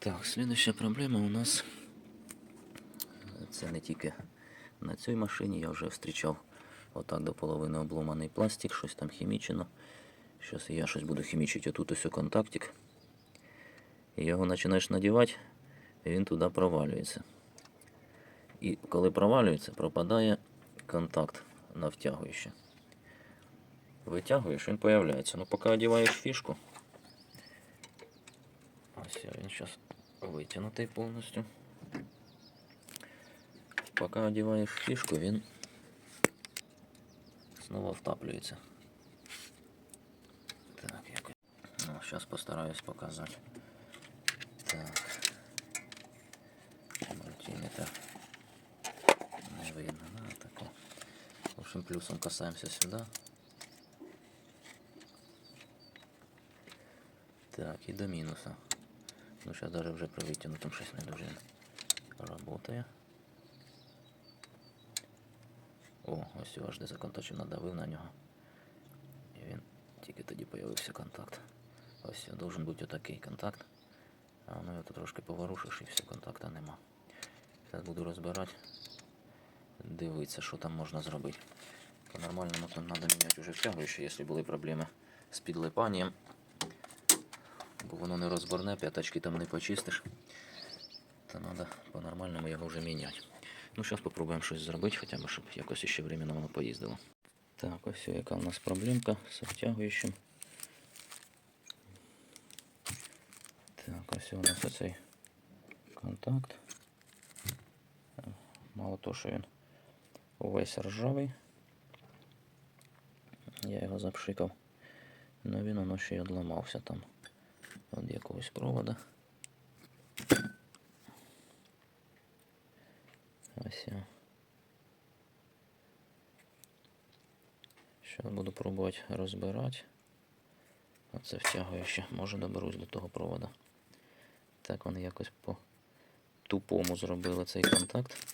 Так, слідуща проблема у нас. Це не тільки на цій машині, я вже зустрічав отак до половини обломаний пластик, щось там хімічено. Зараз я щось буду хімічити отут ось у контактик. І його починаєш надівати, він туди провалюється. І коли провалюється, пропадає контакт на втягуюче. Витягуєш, він появляється. Ну, поки одіваєш фішку. Ось він зараз витягнутий повністю. Поки одіваєш фішку, він знову втаплюється. Так, якось. Ну, зараз постараюсь показати. Так. Мультиметр. Не видно, да, таке. В общем, плюсом касаемся сюда. Так, і до мінуса. Ну, зараз даже вже при витягнутому щось не дуже работає. О, ось його аж де законтачив, надавив на нього. І він тільки тоді появився контакт. Ось должен бути отакий контакт. А воно його тут трошки поворушиш і все, контакта нема. Зараз буду розбирати, дивитися, що там можна зробити. По-нормальному тут треба міняти вже втягуючи, якщо були проблеми з підлипанням. Бо воно не розборне, п'ятачки там не почистиш. То треба по-нормальному його вже міняти. Ну, зараз спробуємо щось зробити, хоча б, щоб якось ще временно воно поїздило. Так, ось яка у нас проблемка з обтягуючим. Так, ось у нас оцей контакт. Мало того, що він увесь ржавий. Я його запшикав. Но він воно ще й одламався там від якогось провода. Ось. Зараз буду пробувати розбирати. Оце втягуюче. Може доберусь до того провода. Так вони якось по тупому зробили цей контакт.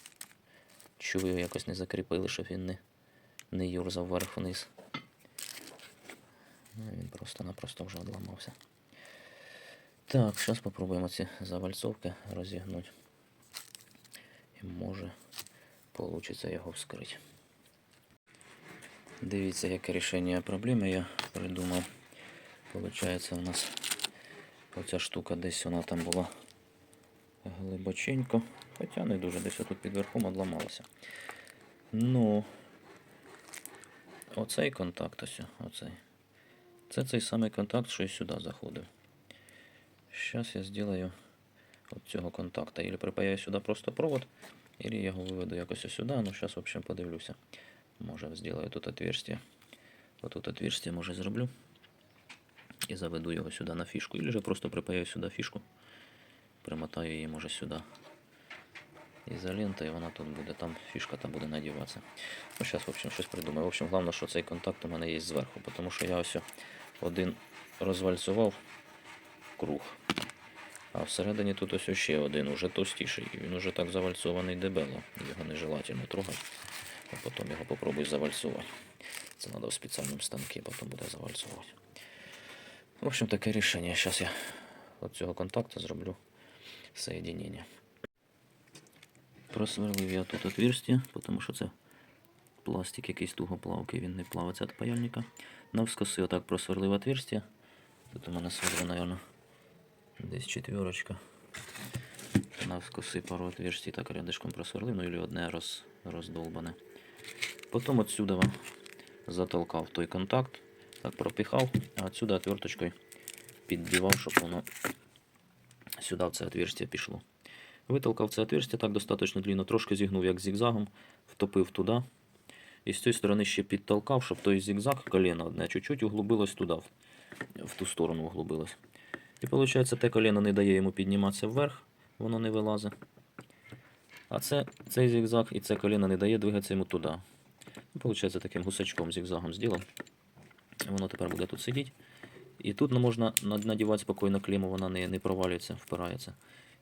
Чую, якось не закріпили, щоб він не, не юрзав вверх-вниз. Ну, Він просто-напросто вже одламався. Так, зараз спробуємо ці завальцовки розігнути. І може вийде його вскрити. Дивіться, яке рішення проблеми я придумав. Получається, у нас оця штука десь вона там була глибоченько. Хоча не дуже десь тут під верхом одламалася. Ну, оцей контакт ось, оцей. Це цей самий контакт, що і сюди заходив. Сейчас я сделаю от цього контакта. Или припаяю сюди просто провод, или я його виведу якось ось сюди. Ну, зараз, в общем, подивлюся. Може, сделаю тут отверстие. Отут отверстие, може, зроблю. І заведу його сюди на фішку. Или же просто припаяю сюди фішку. Примотаю її, може, сюди. Ізолента, і вона тут буде, там фішка там буде надіватися. Ну, зараз, в общем, щось придумаю. В общем, головне, що цей контакт у мене є зверху, тому що я ось один розвальцював круг. А всередині тут ось ще один, уже товстіший. І він уже так завальцований дебело. Його нежелательно трогати. А потім його попробую завальцювати. Це треба в спеціальному станку, потім буде завальцювати. В общем, таке рішення. Зараз я от цього контакту зроблю соєдинення. Просверлив я тут отверстие, тому що це пластик якийсь тугоплавкий, він не плавиться від паяльника. Навскоси отак просверлив отверстие. Тут у мене сверло, наверное, десь четверочка. Навскоси пару отверстий так рядышком просверлив, ну или одне роз, роздолбане. Потім отсюда затолкав той контакт, так пропихав, а отсюда отверточкою піддівав, щоб воно сюди в це отверстие пішло. Витолкав це отверстие так достатньо длинно, трошки зігнув як зігзагом, втопив туди. І з цієї сторони ще підтолкав, щоб той зігзаг, колено одне, чуть-чуть углубилось туди, в ту сторону углубилось. І виходить, те колено не дає йому підніматися вверх, воно не вилазить. А це, цей зігзаг і це колено не дає двигатися йому туди. Ну, Получається, таким гусачком зігзагом зробив. Воно тепер буде тут сидіти. І тут ну, можна над- надівати спокійно клемму, вона не, не провалюється, впирається.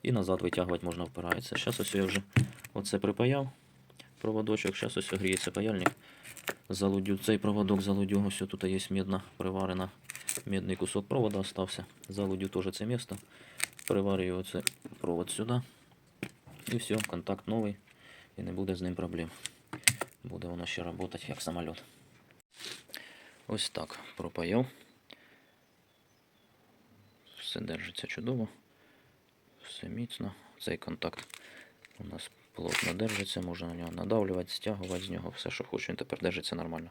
І назад витягувати можна впирається. Зараз ось я вже оце припаяв проводочок. Зараз ось гріється паяльник. Залудю цей проводок, залудю. Ось тут є медна приварена. Медний кусок провода остався. Залудю теж це місто. Приварюю оце провод сюди. І все, контакт новий. І не буде з ним проблем. Буде воно ще працювати як самоліт. Ось так пропаяв. Все держиться чудово. Все міцно. Цей контакт у нас плотно держиться, можна на нього надавлювати, стягувати з нього, все, що хочу, він тепер держиться нормально.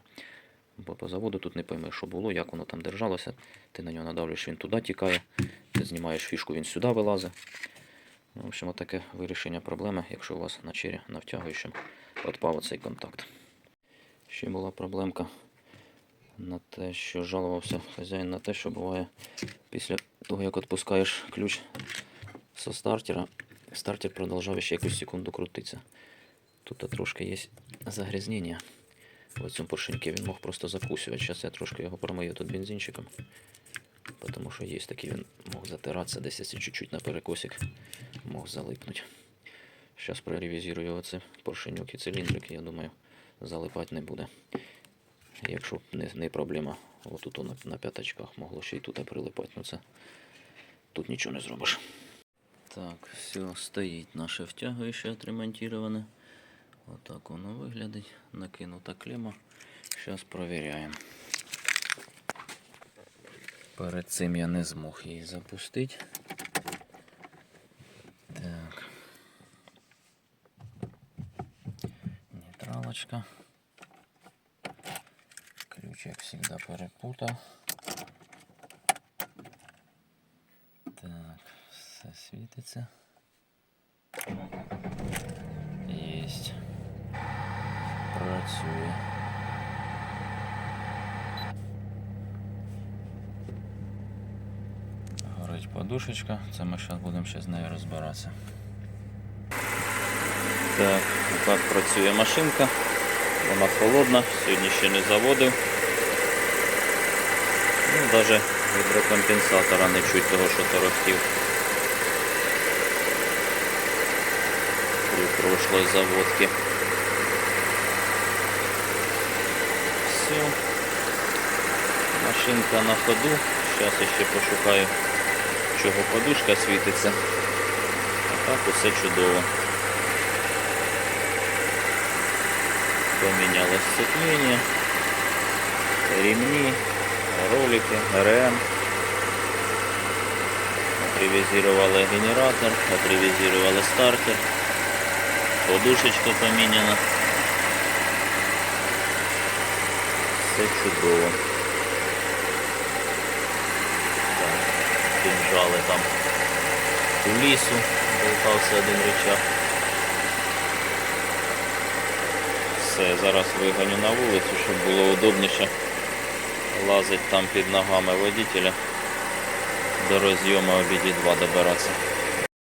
Бо по заводу тут не пойми, що було, як воно там держалося. Ти на нього надавлюєш, він туди тікає, ти знімаєш фішку, він сюди вилазить. Ну, В общем, таке вирішення проблеми, якщо у вас на чері на втягуючому відпав цей контакт. Ще була проблемка на те, що жалувався хазяїн на те, що буває після того, як відпускаєш ключ со стартера, стартер продовжав ще якусь секунду крутитися. Тут трошки є загрязнення. В цьому поршеньке він мог просто закусувати. Зараз я трошки його промию тут бензинчиком. Тому що є такий, він мог затиратися десь якщо чуть-чуть на перекосик мог залипнути. Зараз проревізірую оце поршеньок і циліндрик, я думаю, залипати не буде. Якщо не, не проблема, отут на, на п'ятачках могло ще й тут прилипати, ну це тут нічого не зробиш. Так, все, стоїть наше втягуюче отремонтироване. Отак воно виглядить. Накинута клема. Зараз провіряємо. Перед цим я не змог її запустити. Так. Нейтралочка. Ключ, як завжди, перепутав. Все світиться. Єсть. Працює. Горить подушечка, це ми зараз будемо ще з нею розбиратися. Так, так працює машинка. Вона холодна, сьогодні ще не заводив. Ну, навіть гідрокомпенсатора не чуть того, що торохтів. При прошлой заводці. Все. Машинка на ходу. Зараз я ще пошукаю, чого подушка світиться. А так усе чудово. Поменялось сцепление, ремни, ролики, РМ. Отревизировали генератор, отревизировали стартер. Подушечка поменяна. Все чудово. Так, піджали там у лісу, болтався один рычаг. Все, зараз виганю на вулицю, щоб було удобніше лазить там під ногами водителя до розйому обіді 2 добиратися.